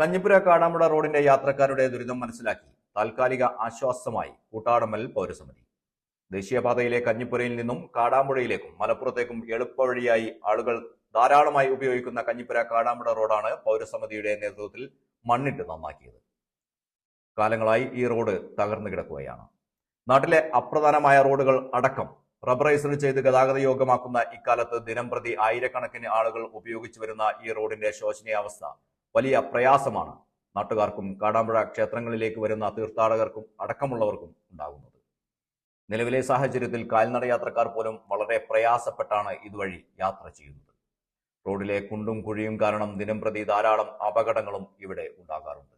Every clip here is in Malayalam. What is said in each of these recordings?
കഞ്ഞിപ്പുര കാടാമ്പുഴ റോഡിന്റെ യാത്രക്കാരുടെ ദുരിതം മനസ്സിലാക്കി. താൽക്കാലിക ആശ്വാസമായി കൂട്ടാടമൽ പൗരസമിതി. ദേശീയപാതയിലെ കഞ്ഞിപ്പുരയിൽ നിന്നും കാടാമ്പുഴയിലേക്കും മലപ്പുറത്തേക്കും എളുപ്പവഴിയായി ആളുകൾ ധാരാളമായി ഉപയോഗിക്കുന്ന കഞ്ഞിപ്പുര കാടാമ്പുഴ റോഡാണ് പൗരസമിതിയുടെ നേതൃത്വത്തിൽ മണ്ണിട്ട് നന്നാക്കിയത്. കാലങ്ങളായി ഈ റോഡ് തകർന്നു കിടക്കുകയാണ്. നാട്ടിലെ അപ്രധാനമായ റോഡുകൾ അടക്കം റബ്ബറൈസർ ചെയ്ത് ഗതാഗത യോഗ്യമാക്കുന്ന ഇക്കാലത്ത് ദിനംപ്രതി ആയിരക്കണക്കിന് ആളുകൾ ഉപയോഗിച്ചു വരുന്ന ഈ റോഡിന്റെ ശോചനീയാവസ്ഥ വലിയ പ്രയാസമാണ് നാട്ടുകാർക്കും കാടാമ്പുഴ ക്ഷേത്രങ്ങളിലേക്ക് വരുന്ന തീർത്ഥാടകർക്കും അടക്കമുള്ളവർക്കും ഉണ്ടാകുന്നത്. നിലവിലെ സാഹചര്യത്തിൽ കാൽനട യാത്രക്കാർ പോലും വളരെ പ്രയാസപ്പെട്ടാണ് ഇതുവഴി യാത്ര ചെയ്യുന്നത്. റോഡിലെ കുണ്ടും കുഴിയും കാരണം ദിനംപ്രതി ധാരാളം അപകടങ്ങളും ഇവിടെ ഉണ്ടാകാറുണ്ട്.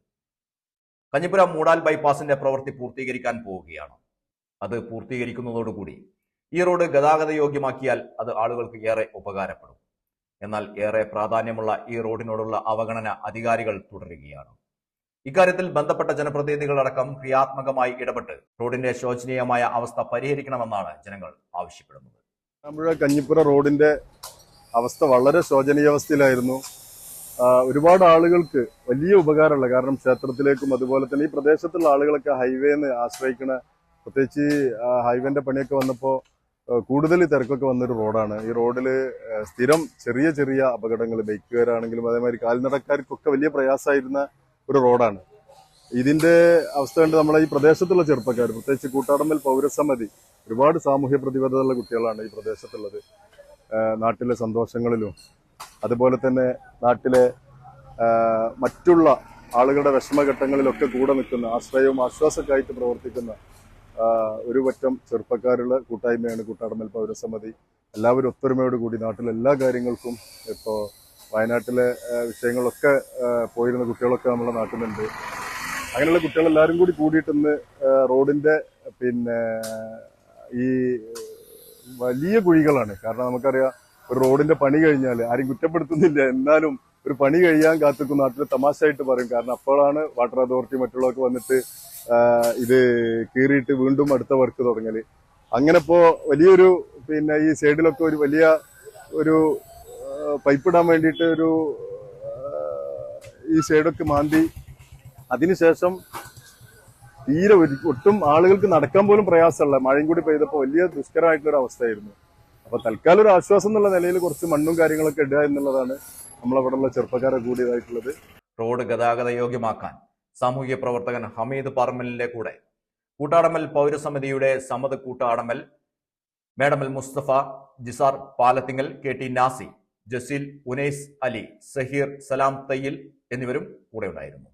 കഞ്ഞിപ്പുര മൂടാൽ ബൈപ്പാസിന്റെ പ്രവൃത്തി പൂർത്തീകരിക്കാൻ പോവുകയാണ്. അത് പൂർത്തീകരിക്കുന്നതോടുകൂടി ഈ റോഡ് ഗതാഗത യോഗ്യമാക്കിയാൽ അത് ആളുകൾക്ക് ഏറെ ഉപകാരപ്പെടും. എന്നാൽ ഏറെ പ്രാധാന്യമുള്ള ഈ റോഡിനോടുള്ള അവഗണന അധികാരികൾ തുടരുകയാണ്. ഇക്കാര്യത്തിൽ ബന്ധപ്പെട്ട ജനപ്രതിനിധികളടക്കം ക്രിയാത്മകമായി ഇടപെട്ട് റോഡിന്റെ ശോചനീയമായ അവസ്ഥ പരിഹരിക്കണമെന്നാണ് ജനങ്ങൾ ആവശ്യപ്പെടുന്നത്. ആലപ്പുഴ കഞ്ഞിപ്പുര റോഡിന്റെ അവസ്ഥ വളരെ ശോചനീയാവസ്ഥയിലായിരുന്നു ഒരുപാട് ആളുകൾക്ക് വലിയ ഉപകാരമുള്ള കാരണം ക്ഷേത്രത്തിലേക്കും അതുപോലെ തന്നെ ഈ പ്രദേശത്തുള്ള ആളുകളൊക്കെ ഹൈവേന്ന് ആശ്രയിക്കണ പ്രത്യേകിച്ച് ഹൈവേന്റെ പണിയൊക്കെ വന്നപ്പോൾ കൂടുതൽ തിരക്കൊക്കെ വന്നൊരു റോഡാണ്. ഈ റോഡിൽ സ്ഥിരം ചെറിയ ചെറിയ അപകടങ്ങൾ ബൈക്കുകാരാണെങ്കിലും അതേമാതിരി കാൽനടക്കാർക്കൊക്കെ വലിയ പ്രയാസമായിരുന്ന ഒരു റോഡാണ്. ഇതിന്റെ അവസ്ഥ കണ്ട് നമ്മളെ ഈ പ്രദേശത്തുള്ള ചെറുപ്പക്കാർ പ്രത്യേകിച്ച് കൂട്ടാടമ്പൽ പൗരസമിതി ഒരുപാട് സാമൂഹ്യ പ്രതിബദ്ധതയുള്ള കുട്ടികളാണ് ഈ പ്രദേശത്തുള്ളത്. നാട്ടിലെ സന്തോഷങ്ങളിലും അതുപോലെ തന്നെ നാട്ടിലെ മറ്റുള്ള ആളുകളുടെ വിഷമഘട്ടങ്ങളിലൊക്കെ കൂടെ നിൽക്കുന്ന ആശ്രയവും ആശ്വാസമൊക്കെ ആയിട്ട് പ്രവർത്തിക്കുന്ന ഒരു പറ്റം ചെറുപ്പക്കാരുള്ള കൂട്ടായ്മയാണ് കൂട്ടാടമൽ പൗരസമിതി. എല്ലാവരും ഒത്തൊരുമയോട് കൂടി നാട്ടിലെ എല്ലാ കാര്യങ്ങൾക്കും ഇപ്പോൾ വയനാട്ടിലെ വിഷയങ്ങളൊക്കെ പോയിരുന്ന കുട്ടികളൊക്കെ നമ്മുടെ നാട്ടിലുണ്ട്. അങ്ങനെയുള്ള കുട്ടികളെല്ലാവരും കൂടി കൂടിയിട്ടിന്ന് റോഡിന്റെ പിന്നെ ഈ വലിയ കുഴികളാണ്. കാരണം നമുക്കറിയാം ഒരു റോഡിന്റെ പണി കഴിഞ്ഞാൽ ആരും കുറ്റപ്പെടുത്തുന്നില്ല. എന്നാലും ഒരു പണി കഴിയാൻ കാത്തിക്കും നാട്ടിൽ തമാശയായിട്ട് പറയും. കാരണം അപ്പോഴാണ് വാട്ടർ അതോറിറ്റി മറ്റുള്ളവർക്ക് വന്നിട്ട് ഇത് കീറിയിട്ട് വീണ്ടും അടുത്ത വർക്ക് തുടങ്ങൽ. അങ്ങനെ ഇപ്പോ വലിയൊരു പിന്നെ ഈ സൈഡിലൊക്കെ ഒരു വലിയ ഒരു പൈപ്പ് ഇടാൻ വേണ്ടിയിട്ട് ഒരു ഈ സൈഡൊക്കെ മാന്തി. അതിനുശേഷം തീരെ ഒട്ടും ആളുകൾക്ക് നടക്കാൻ പോലും പ്രയാസമുള്ള മഴയും കൂടി പെയ്തപ്പോൾ വലിയ ദുഷ്കരമായിട്ടുള്ള ഒരു അവസ്ഥയായിരുന്നു. അപ്പൊ തൽക്കാലം ഒരു ആശ്വാസം എന്നുള്ള നിലയിൽ കുറച്ച് മണ്ണും കാര്യങ്ങളൊക്കെ ഇടുക എന്നുള്ളതാണ് നമ്മളവിടെയുള്ള ചെറുപ്പക്കാരെ കൂടിയതായിട്ടുള്ളത്. റോഡ് ഗതാഗത യോഗ്യമാക്കാൻ. സാമൂഹ്യ പ്രവർത്തകൻ ഹമീദ് പാർമലിന്റെ കൂടെ. കൂട്ടാടമൽ പൗരസമിതിയുടെ സമ്മത കൂട്ടാടമൽ മേഡമൽ മുസ്തഫ ജിസാർ പാലത്തിങ്ങൽ കെ ടി നാസി ജസീൽ ഉനൈസ് അലി സഹീർ സലാം തയ്യിൽ എന്നിവരും കൂടെ ഉണ്ടായിരുന്നു